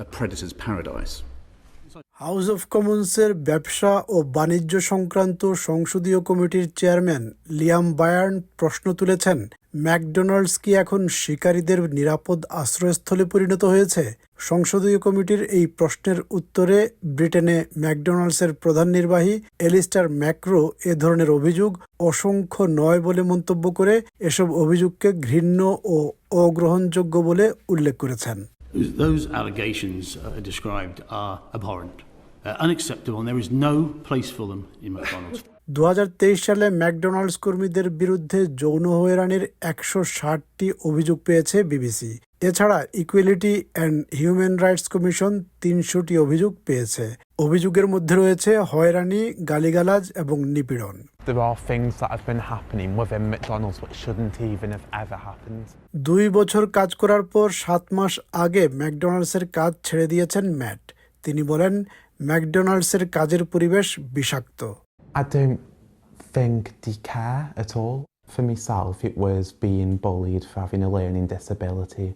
a predator's paradise. House of কমন্সের ব্যবসা ও বাণিজ্য সংক্রান্ত সংসদীয় কমিটির চেয়ারম্যান লিয়াম বায়ার্ন প্রশ্ন তুলেছেন, ম্যাকডোনাল্ডস কি এখন শিকারীদের নিরাপদ আশ্রয়স্থলে পরিণত হয়েছে সংসদীয় কমিটির এই প্রশ্নের উত্তরে ব্রিটেনে ম্যাকডোনাল্ডসের প্রধান নির্বাহী এলিস্টার ম্যাক্রো এ ধরনের অভিযোগ অসংখ্য নয় বলে মন্তব্য করে এসব অভিযোগকে ঘৃণ্য ও অগ্রহণযোগ্য বলে উল্লেখ করেছেন Those allegations uh, described are abhorrent, uh, unacceptable, and there is no place for them in McDonald's. দু হাজার তেইশ সালে ম্যাকডোনাল্ডস কর্মীদের বিরুদ্ধে যৌন হয়রানির একশো ষাটটি অভিযোগ পেয়েছে বিবিসি। এছাড়া equality and human rights commission তিনশোটি অভিযোগ পেয়েছে। অভিযোগের মধ্যে রয়েছে হয়রানি গালিগালাজ এবং নিপীড়ন। There are things that have been happening within McDonald's which shouldn't even have ever happened. দুই বছর কাজ করার পর সাত মাস আগে ম্যাকডোনাল্ডসের কাজ ছেড়ে দিয়েছেন ম্যাট তিনি বলেন ম্যাকডোনাল্ডসের কাজের পরিবেশ বিষাক্ত I don't think they care at all. For myself, it was being bullied for having a learning disability,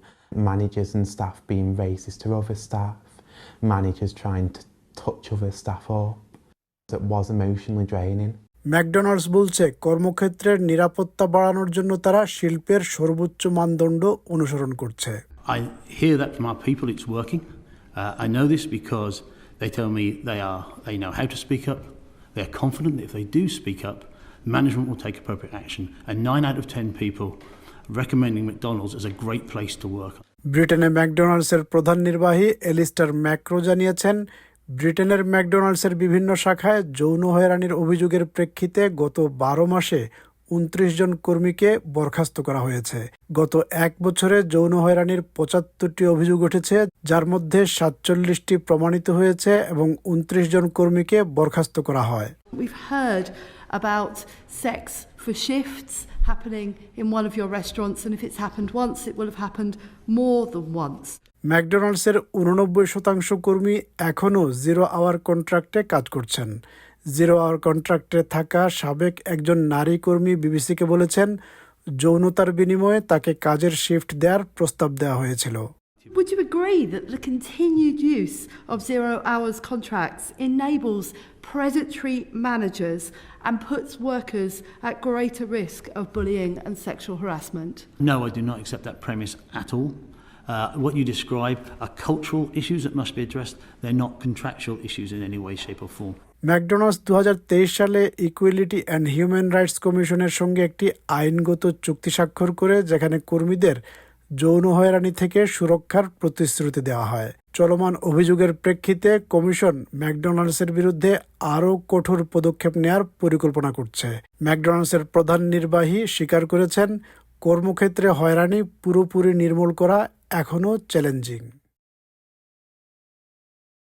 managers and staff being racist to other staff, managers trying to touch other staff up. It was emotionally draining. McDonald's বলছে কর্মক্ষেত্রের নিরাপত্তা বাড়ানোর জন্য তারা শিল্পের সর্বোচ্চ মানদণ্ড অনুসরণ করছে I hear that from our people, it's working. Uh, I know this because they tell me they, are, they know how to speak up, they're confident that if they do speak up, management will take appropriate action. And nine out of ten people recommending McDonald's as a great place to work. ব্রিটেনে ম্যাকডোনাল্ডসের প্রধান নির্বাহী Allister macro জানিয়েছেন ব্রিটেনের ম্যাকডোনাল্ডসের বিভিন্ন শাখায় যৌন হয়রানির অভিযোগের প্রেক্ষিতে গত বারো মাসে উনত্রিশ জন কর্মীকে বরখাস্ত করা হয়েছে। গত এক বছরে যৌন হয়রানির পঁচাত্তরটি অভিযোগ উঠেছে, যার মধ্যে সাতচল্লিশটি প্রমাণিত হয়েছে এবং উনত্রিশ জন কর্মীকে বরখাস্ত করা হয়। About sex for shifts happening in one of your restaurants, and if it's happened once, it will have happened more than once. ম্যাকডোনাল্ডসের উননব্বই শতাংশ কর্মী এখনও জিরো আওয়ার কন্ট্রাক্টে কাজ করছেন জিরো আওয়ার কন্ট্রাক্টে থাকা সাবেক একজন নারী কর্মী বিবিসিকে বলেছেন যৌনতার বিনিময়ে তাকে কাজের শিফট দেওয়ার প্রস্তাব দেওয়া হয়েছিল Would you agree that the continued use of zero hours contracts enables predatory managers and puts workers at greater risk of bullying and sexual harassment? No, I do not accept that premise at all. Uh, what you describe are cultural issues that must be addressed. They're not contractual issues in any way, shape, or form. McDonald's দু সালে equality and human rights কমিশনের সঙ্গে একটি আইনগত চুক্তি স্বাক্ষর করে যেখানে কর্মীদের যৌন হয়রানি থেকে সুরক্ষার প্রতিশ্রুতি দেওয়া হয়। চলমান অভিযোগের প্রেক্ষিতে কমিশন ম্যাকডোনাল্ডসের বিরুদ্ধে আরও কঠোর পদক্ষেপ নেয়ার পরিকল্পনা করছে। ম্যাকডোনাল্ডসের প্রধান নির্বাহী স্বীকার করেছেন, কর্মক্ষেত্রে হয়রানি পুরোপুরি নির্মূল করা এখনও চ্যালেঞ্জিং।